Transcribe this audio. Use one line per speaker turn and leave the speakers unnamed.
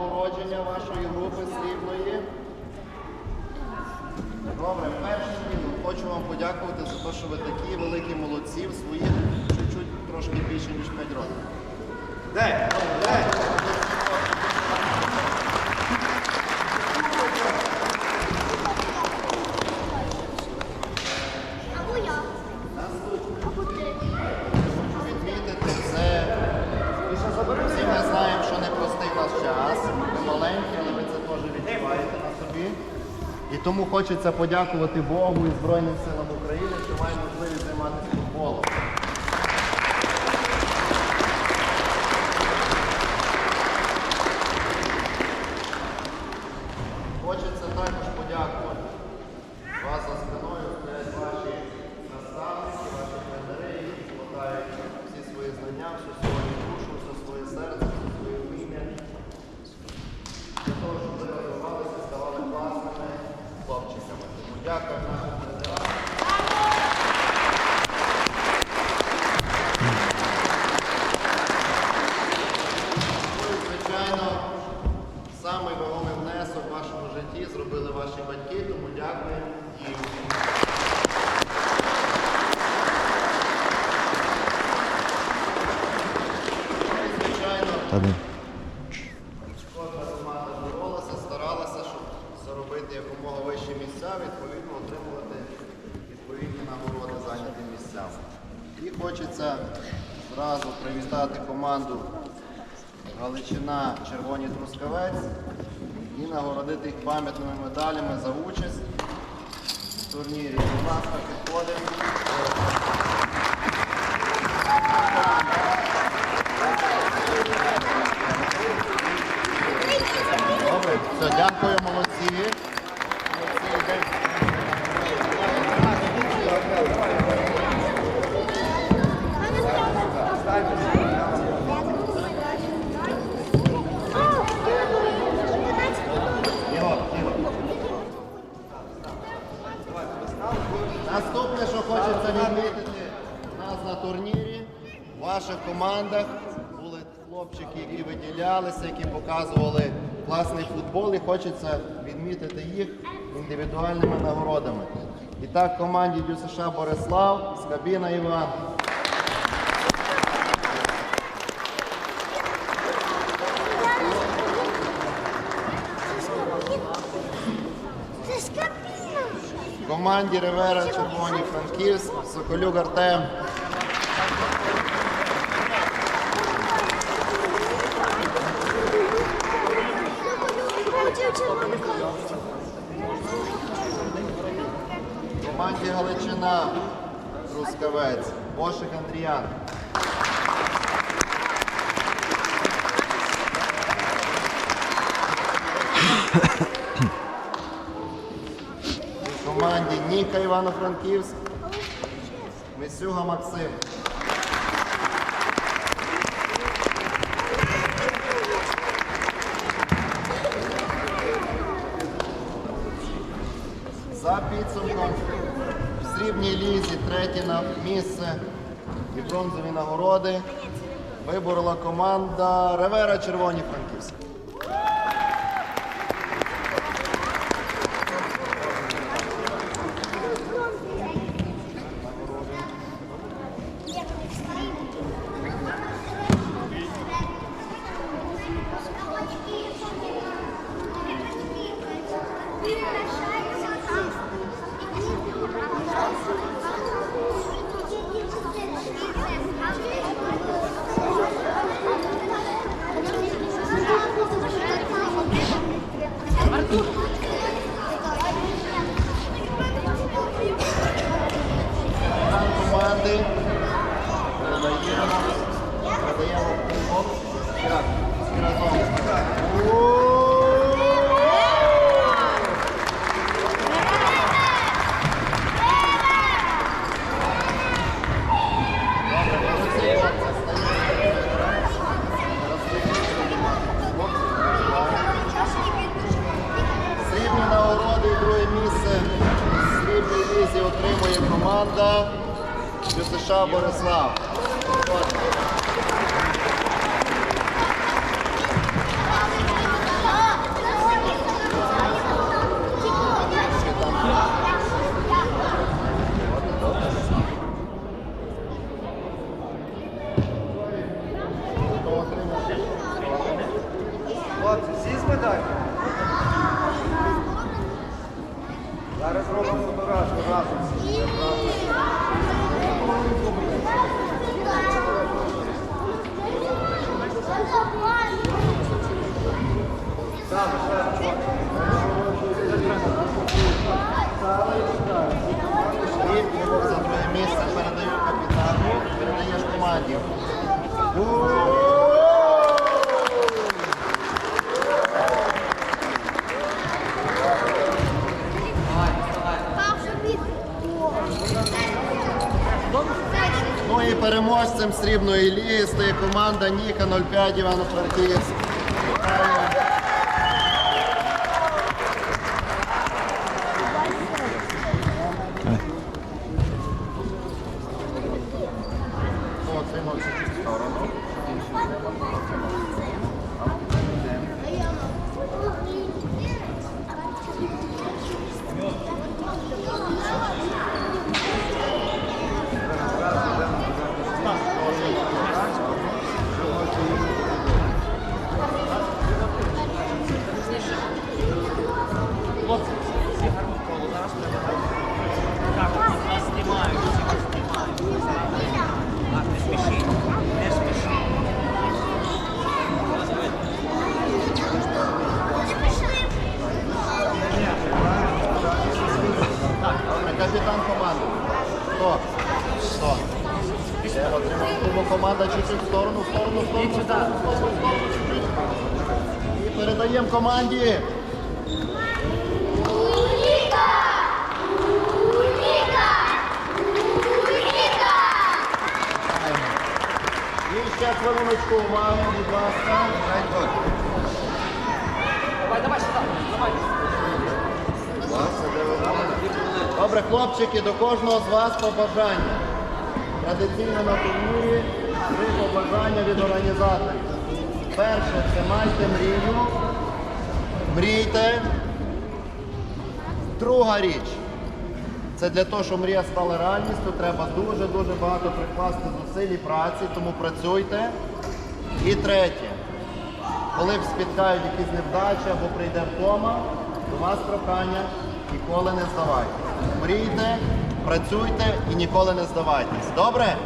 нагородження вашої групи срібної. Добре, перший. Хочу вам подякувати за те, що ви такі великі молодці в своїх чуть-чуть трошки більше, ніж 5 років.
Де? Де?
Тому хочеться подякувати Богу і Збройним силам України, що маємо можливість займатися футболом. Хочеться також подякувати вас за спиною, стоять ваші наставники, ваші тренери, які вкладають всі свої знання, всю свою душу, все своє серце, все своє вміння. Для того, щоб ви розвивалися, ставали класними хлопчиками. Тому дякую нашим тренерам. Ну і, Звичайно, самий вагомий внесок в вашому житті зробили ваші батьки, тому дякую їм. І, Звичайно, кожна команда боролася, старалася, щоб заробити якомога вищі місця, відповідно отримувати відповідні нагороди зайнятим місцям. І хочеться зразу привітати команду Галичина Червоні Трускавець і нагородити їх пам'ятними медалями за участь в турнірі. Будь ласка, підходимо. Добре, все, дякую, молодці. Молодці, йдемо. Ігор, Ігор. Наступне, що хочеться відмітити, у нас на турнірі, в ваших командах були хлопчики, які виділялися, які показували класний футбол, і хочеться відмітити їх індивідуальними нагородами. І так, команді ДЮСШ Борислав, Скабіна Іван. Команді Ривера Червоні Франківськ, Соколюк Артем. Команді Галичина Трускавець, Бошик Андріян. І Команді Ніка Івано-Франківськ, Мисюга Максим. За підсумком срібній лізі третє на місце і бронзові нагороди виборола команда Ревера Червоні Франківськ. Oh, команда США Борислав. Хлопці, всі з медаль. місце передаю капітану, передаєш команді. Ну і переможцем срібної лії стає команда Ніка 05 Івано-Франківськ. Передаємо команді. І ще хвилиночку уваги, будь ласка.
Давай, давай сюди, давай.
Добре, хлопчики, до кожного з вас побажання. Традиційно на турнірі три побажання від організаторів. Перше, це майте мрію. Мрійте. Друга річ. Це для того, щоб мрія стала реальністю, треба дуже-дуже багато прикласти зусиль і праці, тому працюйте. І третє. Коли спіткають якісь невдачі або прийде вдома, до вас прохання ніколи не здавайтесь. Мрійте, працюйте і ніколи не здавайтесь. Добре?